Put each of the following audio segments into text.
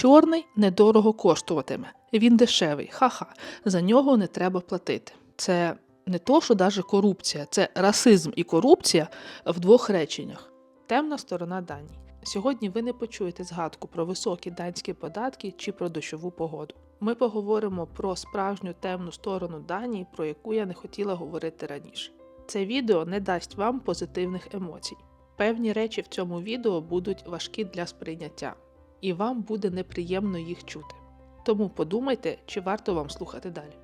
Чорний недорого коштуватиме. Він дешевий, ха-ха. За нього не треба платити. Це не то, що даже корупція, це расизм і корупція в двох реченнях. Темна сторона Данії. Сьогодні ви не почуєте згадку про високі данські податки чи про дощову погоду. Ми поговоримо про справжню темну сторону Данії, про яку я не хотіла говорити раніше. Це відео не дасть вам позитивних емоцій. Певні речі в цьому відео будуть важкі для сприйняття, і вам буде неприємно їх чути. Тому подумайте, чи варто вам слухати далі.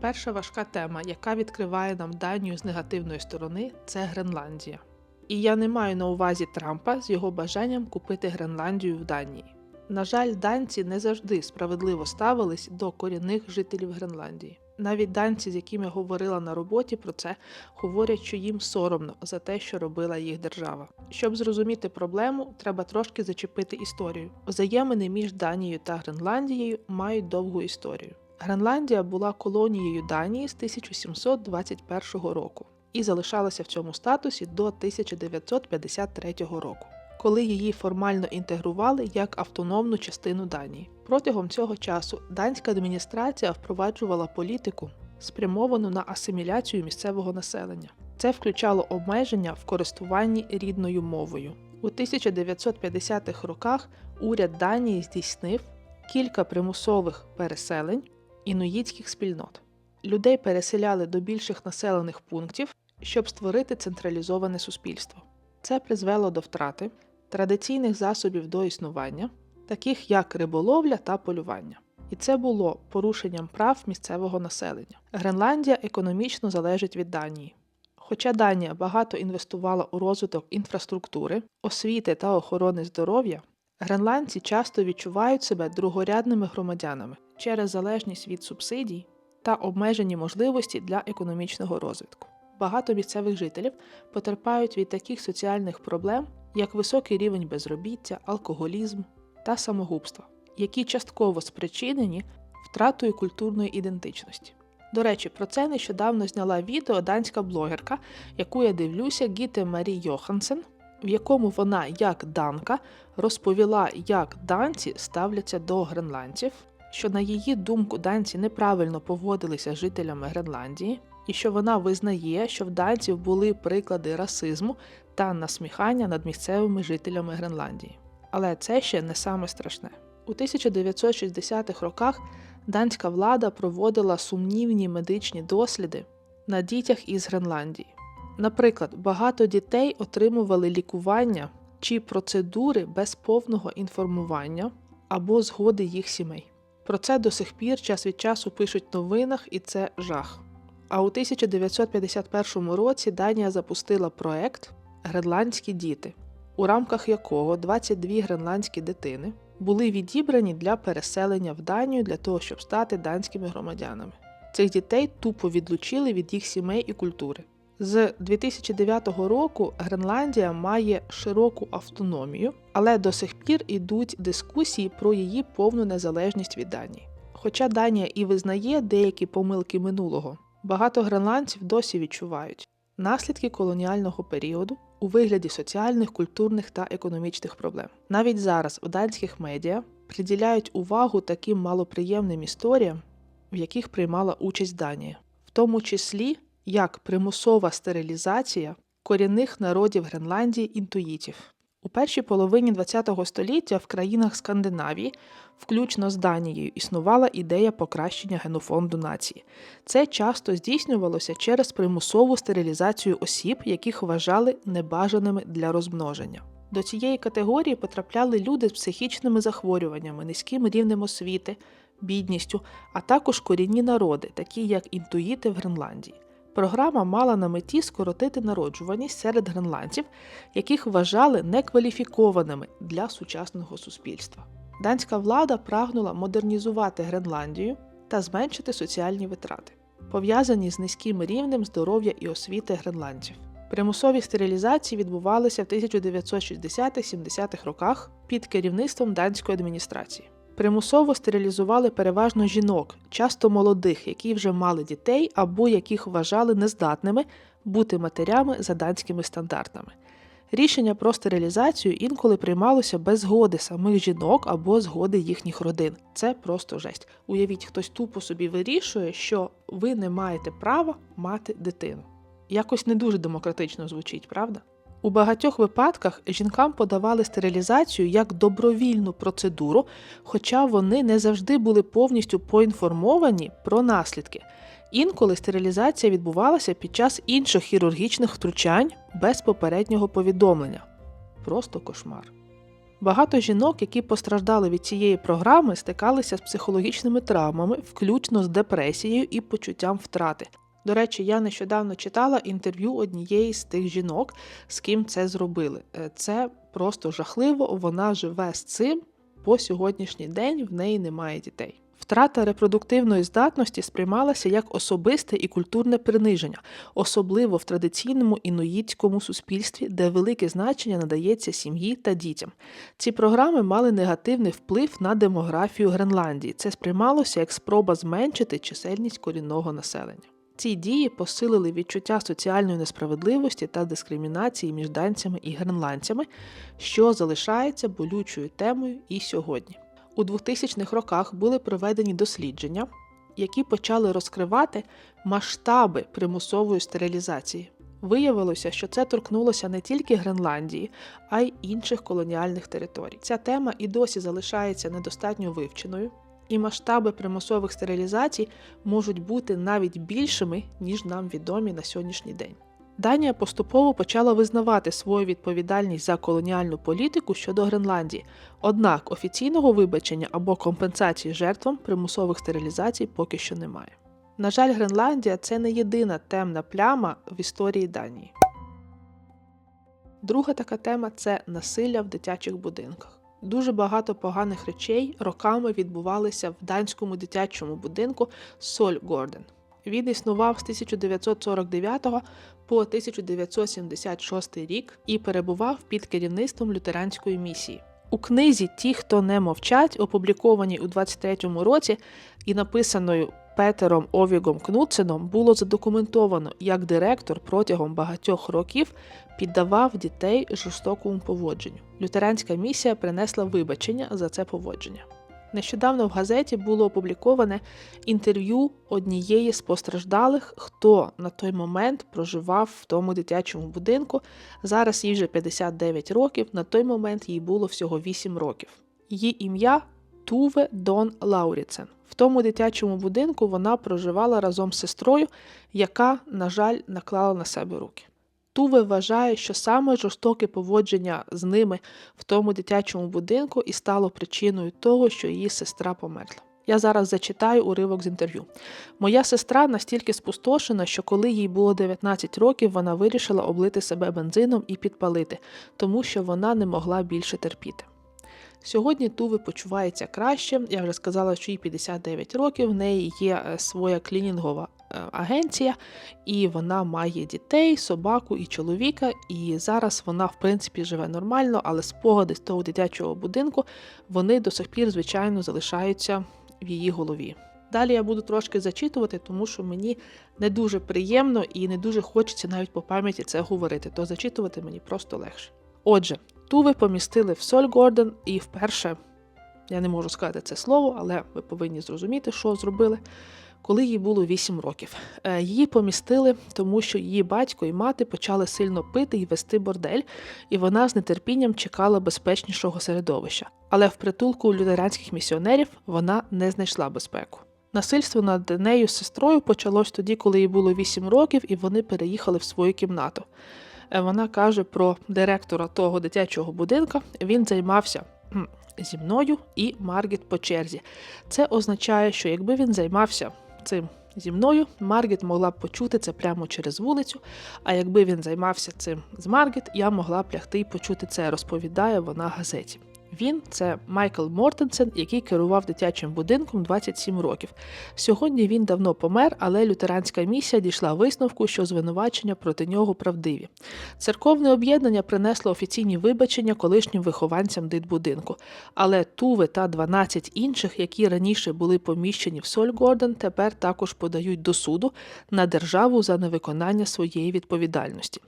Перша важка тема, яка відкриває нам Данію з негативної сторони, це Гренландія. І я не маю на увазі Трампа з його бажанням купити Гренландію в Данії. На жаль, данці не завжди справедливо ставились до корінних жителів Гренландії. Навіть данці, з якими говорила на роботі про це, говорять, що їм соромно за те, що робила їх держава. Щоб зрозуміти проблему, треба трошки зачепити історію. Взаємини між Данією та Гренландією мають довгу історію. Гренландія була колонією Данії з 1721 року і залишалася в цьому статусі до 1953 року, коли її формально інтегрували як автономну частину Данії. Протягом цього часу данська адміністрація впроваджувала політику, спрямовану на асиміляцію місцевого населення. Це включало обмеження в користуванні рідною мовою. У 1950-х роках уряд Данії здійснив кілька примусових переселень інуїтських спільнот. Людей переселяли до більших населених пунктів, щоб створити централізоване суспільство. Це призвело до втрати традиційних засобів до існування, таких як риболовля та полювання. І це було порушенням прав місцевого населення. Гренландія економічно залежить від Данії. Хоча Данія багато інвестувала у розвиток інфраструктури, освіти та охорони здоров'я, гренландці часто відчувають себе другорядними громадянами через залежність від субсидій та обмежені можливості для економічного розвитку. Багато місцевих жителів потерпають від таких соціальних проблем, як високий рівень безробіття, алкоголізм та самогубства, які частково спричинені втратою культурної ідентичності. До речі, про це нещодавно зняла відео данська блогерка, яку я дивлюся, Гіте Марі Йохансен, в якому вона, як данка, розповіла, як данці ставляться до гренландців, що, на її думку, данці неправильно поводилися з жителями Гренландії, і що вона визнає, що в данців були приклади расизму та насміхання над місцевими жителями Гренландії. Але це ще не саме страшне. У 1960-х роках данська влада проводила сумнівні медичні досліди на дітях із Гренландії. Наприклад, багато дітей отримували лікування чи процедури без повного інформування або згоди їх сімей. Про це до сих пір час від часу пишуть в новинах, і це жах. А у 1951 році Данія запустила проект Гренландські діти, у рамках якого 22 гренландські дитини були відібрані для переселення в Данію для того, щоб стати данськими громадянами. Цих дітей тупо відлучили від їх сімей і культури. З 2009 року Гренландія має широку автономію, але до сих пір ідуть дискусії про її повну незалежність від Данії. Хоча Данія і визнає деякі помилки минулого, багато гренландців досі відчувають наслідки колоніального періоду у вигляді соціальних, культурних та економічних проблем. Навіть зараз у данських медіа приділяють увагу таким малоприємним історіям, в яких приймала участь Данія, в тому числі як примусова стерилізація корінних народів Гренландії інтуїтів. У першій половині ХХ століття в країнах Скандинавії, включно з Данією, існувала ідея покращення генофонду нації. Це часто здійснювалося через примусову стерилізацію осіб, яких вважали небажаними для розмноження. До цієї категорії потрапляли люди з психічними захворюваннями, низьким рівнем освіти, бідністю, а також корінні народи, такі як інтуїти в Гренландії. Програма мала на меті скоротити народжуваність серед гренландців, яких вважали некваліфікованими для сучасного суспільства. Данська влада прагнула модернізувати Гренландію та зменшити соціальні витрати, пов'язані з низьким рівнем здоров'я і освіти гренландців. Примусові стерилізації відбувалися в 1960-70-х роках під керівництвом данської адміністрації. Примусово стерилізували переважно жінок, часто молодих, які вже мали дітей або яких вважали нездатними бути матерями за данськими стандартами. Рішення про стерилізацію інколи приймалося без згоди самих жінок або згоди їхніх родин. Це просто жесть. Уявіть, хтось тупо собі вирішує, що ви не маєте права мати дитину. Якось не дуже демократично звучить, правда? У багатьох випадках жінкам подавали стерилізацію як добровільну процедуру, хоча вони не завжди були повністю поінформовані про наслідки. Інколи стерилізація відбувалася під час інших хірургічних втручань без попереднього повідомлення. Просто кошмар. Багато жінок, які постраждали від цієї програми, стикалися з психологічними травмами, включно з депресією і почуттям втрати. До речі, я нещодавно читала інтерв'ю однієї з тих жінок, з ким це зробили. Е, Це просто жахливо. Вона живе з цим по сьогоднішній день. В неї немає дітей. Втрата репродуктивної здатності сприймалася як особисте і культурне приниження, особливо в традиційному інуїтському суспільстві, де велике значення надається сім'ї та дітям. Ці програми мали негативний вплив на демографію Гренландії. Це сприймалося як спроба зменшити чисельність корінного населення. Ці дії посилили відчуття соціальної несправедливості та дискримінації між данцями і гренландцями, що залишається болючою темою і сьогодні. У 2000-х роках були проведені дослідження, які почали розкривати масштаби примусової стерилізації. Виявилося, що це торкнулося не тільки Гренландії, а й інших колоніальних територій. Ця тема і досі залишається недостатньо вивченою, і масштаби примусових стерилізацій можуть бути навіть більшими, ніж нам відомі на сьогоднішній день. Данія поступово почала визнавати свою відповідальність за колоніальну політику щодо Гренландії, однак офіційного вибачення або компенсації жертвам примусових стерилізацій поки що немає. На жаль, Гренландія це не єдина темна пляма в історії Данії. Друга така тема це насилля в дитячих будинках. Дуже багато поганих речей роками відбувалися в данському дитячому будинку Сольгорден. Він існував з 1949 по 1976 рік і перебував під керівництвом лютеранської місії. У книзі Ті, хто не мовчать, опублікованій у 23-му році і написаною Петером Овігом Кнуценом, було задокументовано, як директор протягом багатьох років піддавав дітей жорстокому поводженню. Лютеранська місія принесла вибачення за це поводження. Нещодавно в газеті було опубліковане інтерв'ю однієї з постраждалих, хто на той момент проживав в тому дитячому будинку. Зараз їй вже 59 років, на той момент їй було всього 8 років. Її ім'я Туве Дон Лауріцен. В тому дитячому будинку вона проживала разом з сестрою, яка, на жаль, наклала на себе руки. Туве вважає, що саме жорстоке поводження з ними в тому дитячому будинку і стало причиною того, що її сестра померла. Я зараз зачитаю уривок з інтерв'ю. Моя сестра настільки спустошена, що коли їй було 19 років, вона вирішила облити себе бензином і підпалити, тому що вона не могла більше терпіти. Сьогодні Туве почувається краще. Я вже сказала, що їй 59 років, в неї є е, своя клінінгова агенція, і вона має дітей, собаку і чоловіка. І зараз вона, в принципі, живе нормально, але спогади з того дитячого будинку вони до сих пір, звичайно, залишаються в її голові. Далі я буду трошки зачитувати, тому що мені не дуже приємно і не дуже хочеться навіть по пам'яті це говорити, то зачитувати мені просто легше. Отже, Туви помістили в Сольгорден і вперше, я не можу сказати це слово, але ви повинні зрозуміти, що зробили, коли їй було 8 років. Е, Її помістили, тому що її батько і мати почали сильно пити і вести бордель, і вона з нетерпінням чекала безпечнішого середовища. Але в притулку лютеранських місіонерів вона не знайшла безпеку. Насильство над нею з сестрою почалось тоді, коли їй було 8 років, і вони переїхали в свою кімнату. Е, Вона каже про директора того дитячого будинка. Він займався зі мною і Маргіт по черзі. Це означає, що якби він займався цим зі мною, Маргіт могла б почути це прямо через вулицю. А якби він займався цим з Маргіт, я могла б лягти і почути це, розповідає вона газеті. Він це Майкл Мортенсен, який керував дитячим будинком 27 років. Сьогодні він давно помер, але лютеранська місія дійшла висновку, що звинувачення проти нього правдиві. Церковне об'єднання принесло офіційні вибачення колишнім вихованцям дитбудинку, але Туве та 12 інших, які раніше були поміщені в Сольгорден, тепер також подають до суду на державу за невиконання своєї відповідальності.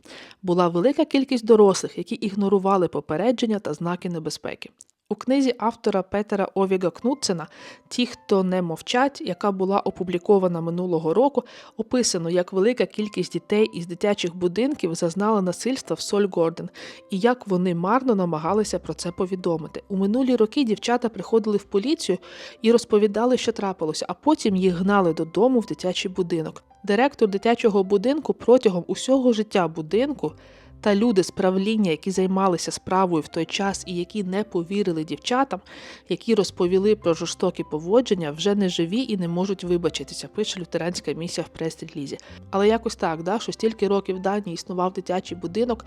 Була велика кількість дорослих, які ігнорували попередження та знаки небезпеки. У книзі автора Петера Овіга Кнутсена Ті, хто не мовчать, яка була опублікована минулого року, описано, як велика кількість дітей із дитячих будинків зазнала насильства в Сольгорден і як вони марно намагалися про це повідомити. У минулі роки дівчата приходили в поліцію і розповідали, що трапилося, а потім їх гнали додому в дитячий будинок. Директор дитячого будинку протягом усього життя будинку та люди з правління, які займалися справою в той час і які не повірили дівчатам, які розповіли про жорстокі поводження, вже не живі і не можуть вибачитися, пише лютеранська місія в прес-релізі. Але якось так, да, що стільки років дані існував дитячий будинок,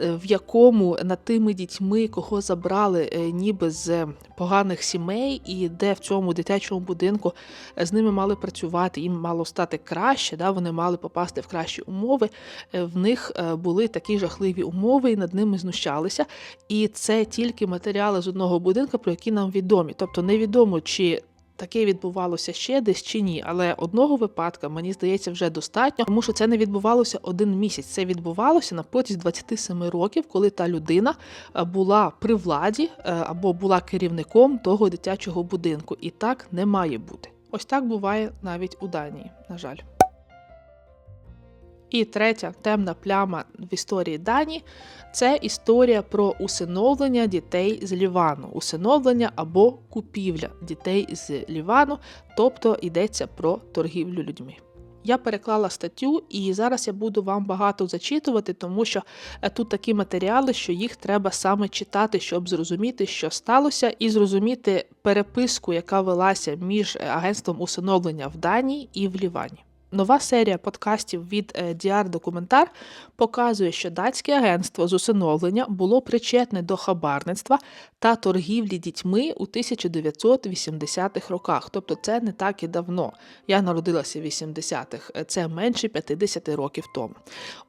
е, в якому над тими дітьми, кого забрали е, ніби з поганих сімей, і де в цьому дитячому будинку е, з ними мали працювати, їм мало стати краще, да, вони мали попасти в кращі умови. В них були такі жахливі умови, і над ними знущалися. І це тільки матеріали з одного будинку, про які нам відомі. Тобто невідомо, чи таке відбувалося ще десь чи ні. Але одного випадка, мені здається, вже достатньо, тому що це не відбувалося один місяць. Це відбувалося на протязі 27 років, коли та людина була при владі або була керівником того дитячого будинку. І так не має бути. Ось так буває навіть у Данії, на жаль. І третя темна пляма в історії Дані це історія про усиновлення дітей з Лівану, усиновлення або купівля дітей з Лівану, тобто йдеться про торгівлю людьми. Я переклала статтю, і зараз я буду вам багато зачитувати, тому що е, тут такі матеріали, що їх треба саме читати, щоб зрозуміти, що сталося, і зрозуміти переписку, яка велася між е, агентством усиновлення в Данії і в Лівані. Нова серія подкастів від е, DR Документар показує, що датське агентство з усиновлення було причетне до хабарництва та торгівлі дітьми у 1980-х роках. Тобто це не так і давно. Я народилася в 80-х, е, це менше 50 років тому.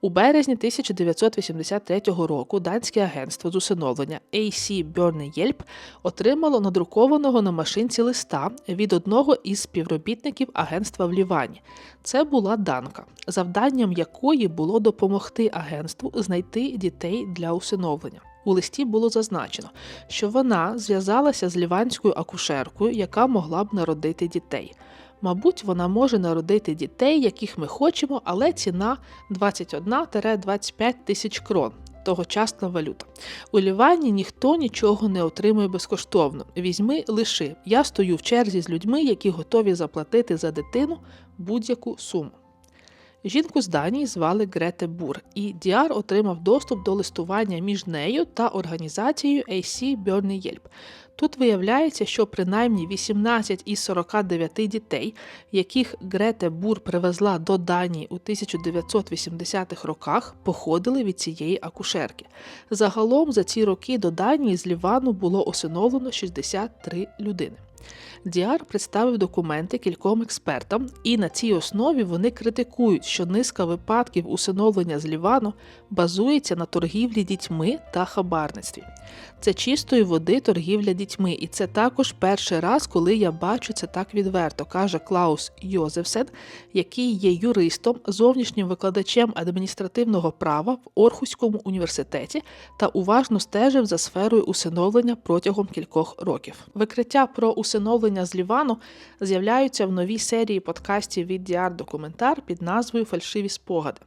У березні 1983 року датське агентство з усиновлення AC Björne Hjälp отримало надрукованого на машинці листа від одного із співробітників агентства в Лівані. Це була данка, завданням якої було допомогти агентству знайти дітей для усиновлення. У листі було зазначено, що вона зв'язалася з ліванською акушеркою, яка могла б народити дітей. Мабуть, вона може народити дітей, яких ми хочемо, але ціна 21-25 тисяч крон. Тогочасна валюта. У Лівані ніхто нічого не отримує безкоштовно. Візьми лиши. Я стою в черзі з людьми, які готові заплатити за дитину будь-яку суму. Жінку з Данії звали Грете Бур, і Діар отримав доступ до листування між нею та організацією AC Burning Help. Тут виявляється, що принаймні 18 із 49 дітей, яких Грете Бур привезла до Данії у 1980-х роках, походили від цієї акушерки. Загалом за ці роки до Данії з Лівану було усиновлено 63 людини. Діар представив документи кільком експертам, і на цій основі вони критикують, що низка випадків усиновлення з Лівану базується на торгівлі дітьми та хабарництві. Це чистої води торгівля дітьми, і це також перший раз, коли я бачу це так відверто, каже Клаус Йозефсен, який є юристом, зовнішнім викладачем адміністративного права в Орхуському університеті та уважно стежив за сферою усиновлення протягом кількох років. Викриття про усиновлення з Лівану з'являються в новій серії подкастів від Діар Документар під назвою Фальшиві спогади.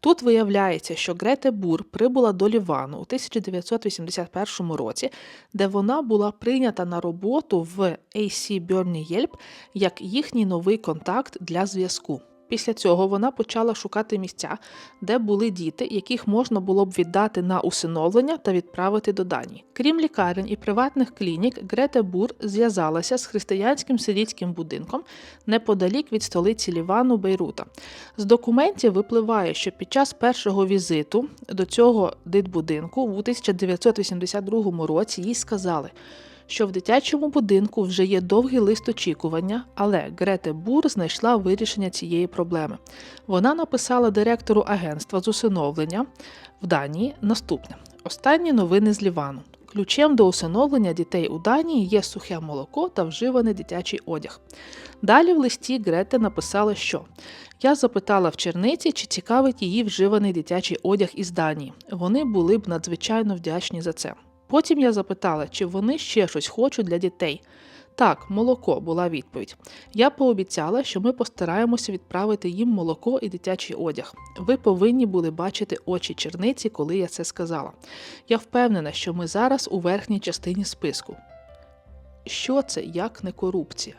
Тут виявляється, що Грете Бур прибула до Лівану у 1981 році, де вона була прийнята на роботу в AC Bernie Yelp як їхній новий контакт для зв'язку. Після цього вона почала шукати місця, де були діти, яких можна було б віддати на усиновлення та відправити до Данії. Крім лікарень і приватних клінік, Грете Бур зв'язалася з християнським сирійським будинком неподалік від столиці Лівану Бейрута. З документів випливає, що під час першого візиту до цього дитбудинку у 1982 році їй сказали, що в дитячому будинку вже є довгий лист очікування, але Грете Бур знайшла вирішення цієї проблеми. Вона написала директору агентства з усиновлення в Данії наступне: останні новини з Лівану. Ключем до усиновлення дітей у Данії є сухе молоко та вживаний дитячий одяг. Далі в листі Грете написала, що я запитала в черниці, чи цікавить її вживаний дитячий одяг із Данії. Вони були б надзвичайно вдячні за це. Потім я запитала, чи вони ще щось хочуть для дітей. Так, молоко була відповідь. Я пообіцяла, що ми постараємося відправити їм молоко і дитячий одяг. Ви повинні були бачити очі черниці, коли я це сказала. Я впевнена, що ми зараз у верхній частині списку. Що це як не корупція?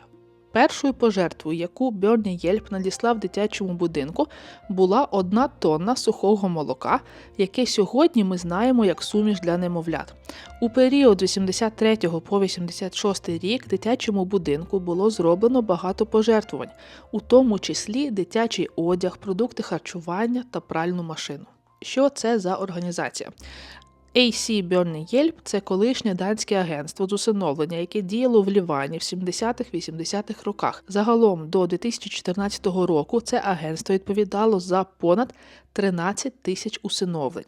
Першою пожертвою, яку Берні Єльп надіслав дитячому будинку, була одна тонна сухого молока, яке сьогодні ми знаємо як суміш для немовлят. У період з 83 по 86 рік дитячому будинку було зроблено багато пожертвувань, у тому числі дитячий одяг, продукти харчування та пральну машину. Що це за організація? AC Burning Yelp – це колишнє данське агентство з усиновлення, яке діяло в Лівані в 70-80-х роках. Загалом до 2014 року це агентство відповідало за понад 13 тисяч усиновлень.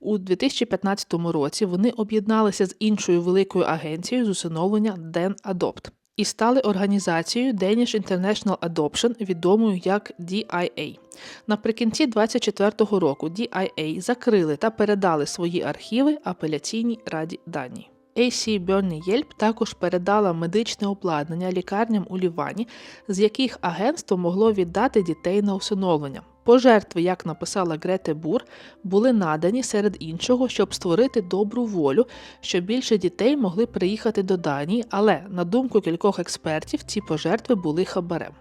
У 2015 році вони об'єдналися з іншою великою агенцією з усиновлення Den Adopt і стали організацією Danish International Adoption, відомою як DIA. Наприкінці 2024 року DIA закрили та передали свої архіви апеляційній раді Данії. AC Bernie Yelp також передала медичне обладнання лікарням у Лівані, з яких агентство могло віддати дітей на усиновлення. Пожертви, як написала Грете Бур, були надані серед іншого, щоб створити добру волю, щоб більше дітей могли приїхати до Данії, але, на думку кількох експертів, ці пожертви були хабарем.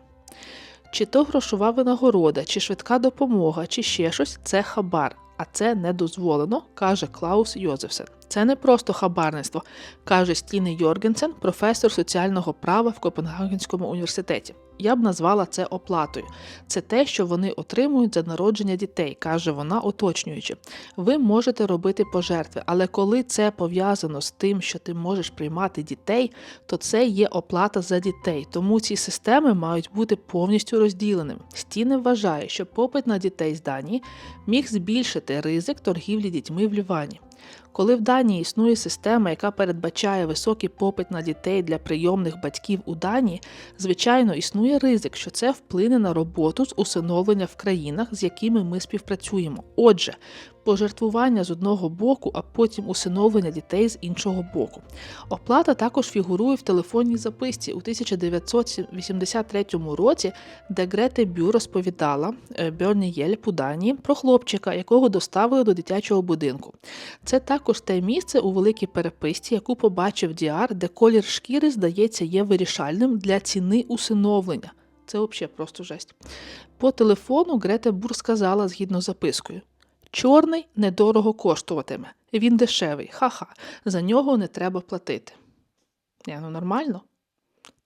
Чи то грошова винагорода, чи швидка допомога, чи ще щось це хабар, а це не дозволено, каже Клаус Йозефсен. Це не просто хабарництво, каже Стіне Йоргенсен, професор соціального права в Копенгагенському університеті. Я б назвала це оплатою. Це те, що вони отримують за народження дітей, каже вона, уточнюючи. Ви можете робити пожертви, але коли це пов'язано з тим, що ти можеш приймати дітей, то це є оплата за дітей. Тому ці системи мають бути повністю розділеними. Стіни вважає, що попит на дітей з Данії міг збільшити ризик торгівлі дітьми в Лівані. Коли в Данії існує система, яка передбачає високий попит на дітей для прийомних батьків у Данії, звичайно, існує ризик, що це вплине на роботу з усиновлення в країнах, з якими ми співпрацюємо. Отже, пожертвування з одного боку, а потім усиновлення дітей з іншого боку. Оплата також фігурує в телефонній записці у 1983 році, де Грете Бю розповідала е, Берні Єльп у Данії про хлопчика, якого доставили до дитячого будинку. Це також те місце у великій переписці, яку побачив Діар, де колір шкіри, здається, є вирішальним для ціни усиновлення. Це взагалі просто жесть. По телефону Грете Бур сказала згідно з запискою. Чорний недорого коштуватиме. Він дешевий, ха-ха, за нього не треба платити. Не, ну нормально.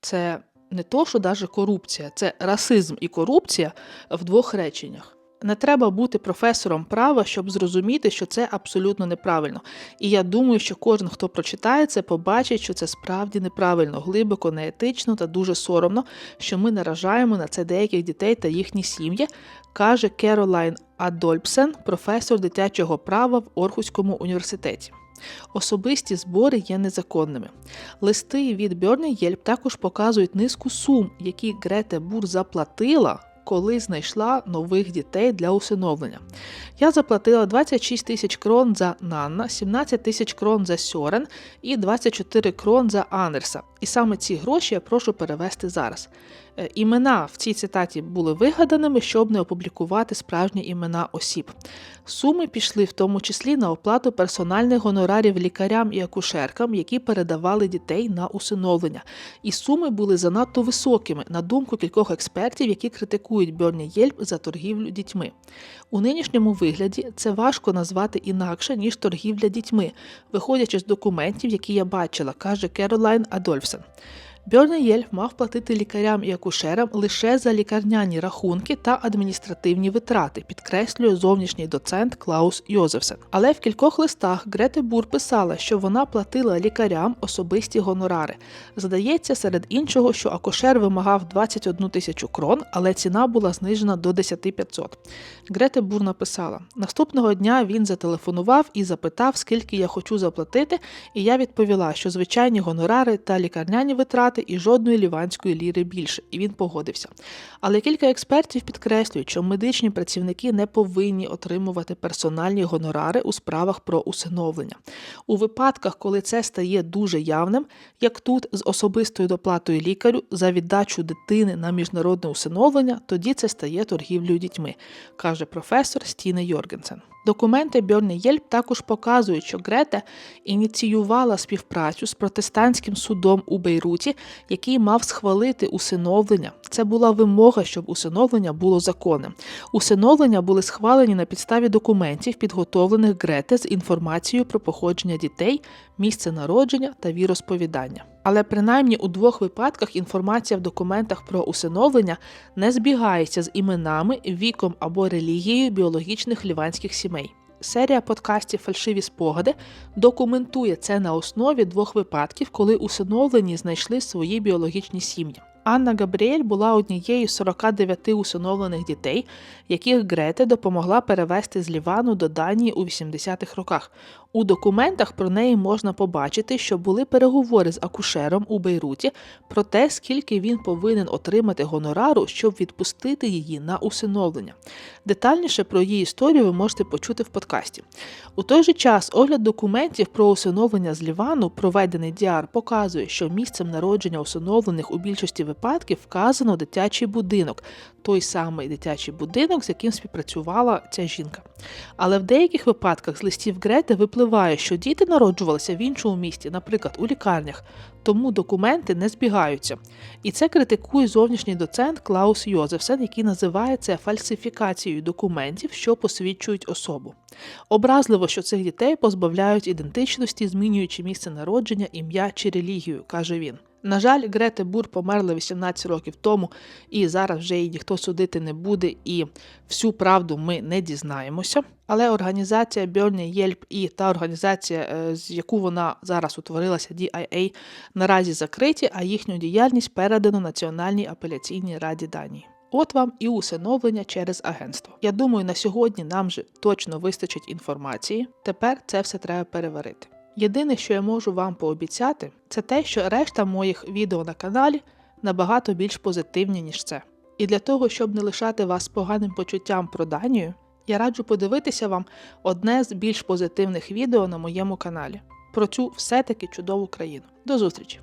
Це не то, що навіть корупція, це расизм і корупція в двох реченнях. Не треба бути професором права, щоб зрозуміти, що це абсолютно неправильно. І я думаю, що кожен, хто прочитає це, побачить, що це справді неправильно, глибоко, неетично та дуже соромно, що ми наражаємо на це деяких дітей та їхні сім'ї, каже Керолайн Адольпсен, професор дитячого права в Орхуському університеті. Особисті збори є незаконними. Листи від Бьорні Єльп також показують низку сум, які Грете Бур заплатила коли знайшла нових дітей для усиновлення. Я заплатила 26 тисяч крон за Нанна, 17 тисяч крон за Сьорен і 24 крон за Анерса. І саме ці гроші я прошу перевести зараз. Е, імена в цій цитаті були вигаданими, щоб не опублікувати справжні імена осіб. Суми пішли в тому числі на оплату персональних гонорарів лікарям і акушеркам, які передавали дітей на усиновлення. І суми були занадто високими, на думку кількох експертів, які критикують Берні Єльп за торгівлю дітьми. У нинішньому вигляді це важко назвати інакше, ніж торгівля дітьми, виходячи з документів, які я бачила, каже Керолайн Адольфсен. Бьорне Єльф мав платити лікарям і акушерам лише за лікарняні рахунки та адміністративні витрати, підкреслює зовнішній доцент Клаус Йозефсен. Але в кількох листах Грете Бур писала, що вона платила лікарям особисті гонорари. Здається, серед іншого, що акушер вимагав 21 тисячу крон, але ціна була знижена до 10 500. Грете Бур написала: наступного дня він зателефонував і запитав, скільки я хочу заплатити, і я відповіла, що звичайні гонорари та лікарняні витрати і жодної ліванської ліри більше, і він погодився. Але кілька експертів підкреслюють, що медичні працівники не повинні отримувати персональні гонорари у справах про усиновлення. У випадках, коли це стає дуже явним, як тут з особистою доплатою лікарю за віддачу дитини на міжнародне усиновлення, тоді це стає торгівлею дітьми, каже професор Стіне Йоргенсен. Документи Бьорні Єльп також показують, що Грете ініціювала співпрацю з протестантським судом у Бейруті, який мав схвалити усиновлення. Це була вимога, щоб усиновлення було законним. Усиновлення були схвалені на підставі документів, підготовлених Грете з інформацією про походження дітей, місце народження та віросповідання. Але принаймні у двох випадках інформація в документах про усиновлення не збігається з іменами, віком або релігією біологічних ліванських сімей. Серія подкастів Фальшиві спогади документує це на основі двох випадків, коли усиновлені знайшли свої біологічні сім'ї. Анна Габріель була однією з 49 усиновлених дітей, яких Грете допомогла перевезти з Лівану до Данії у 80-х роках. У документах про неї можна побачити, що були переговори з акушером у Бейруті про те, скільки він повинен отримати гонорару, щоб відпустити її на усиновлення. Детальніше про її історію ви можете почути в подкасті. У той же час огляд документів про усиновлення з Лівану, проведений Діар, показує, що місцем народження усиновлених у більшості випадків вказано дитячий будинок, той самий дитячий будинок, з яким співпрацювала ця жінка. Але в деяких випадках з листів Грети випливає, що діти народжувалися в іншому місті, наприклад, у лікарнях, тому документи не збігаються. І це критикує зовнішній доцент Клаус Йозефсен, який називає це фальсифікацією документів, що посвідчують особу. Образливо, що цих дітей позбавляють ідентичності, змінюючи місце народження, ім'я чи релігію, каже він. На жаль, Грете Бур померла 18 років тому, і зараз вже її ніхто судити не буде, і всю правду ми не дізнаємося. Але організація Бьорні Єльп і та організація, з яку вона зараз утворилася, DIA, наразі закриті, а їхню діяльність передано Національній апеляційній раді Данії. От вам і усиновлення через агентство. Я думаю, на сьогодні нам же точно вистачить інформації. Тепер це все треба переварити. Єдине, що я можу вам пообіцяти, це те, що решта моїх відео на каналі набагато більш позитивні, ніж це. І для того, щоб не лишати вас поганим почуттям про Данію, я раджу подивитися вам одне з більш позитивних відео на моєму каналі про цю все-таки чудову країну. До зустрічі!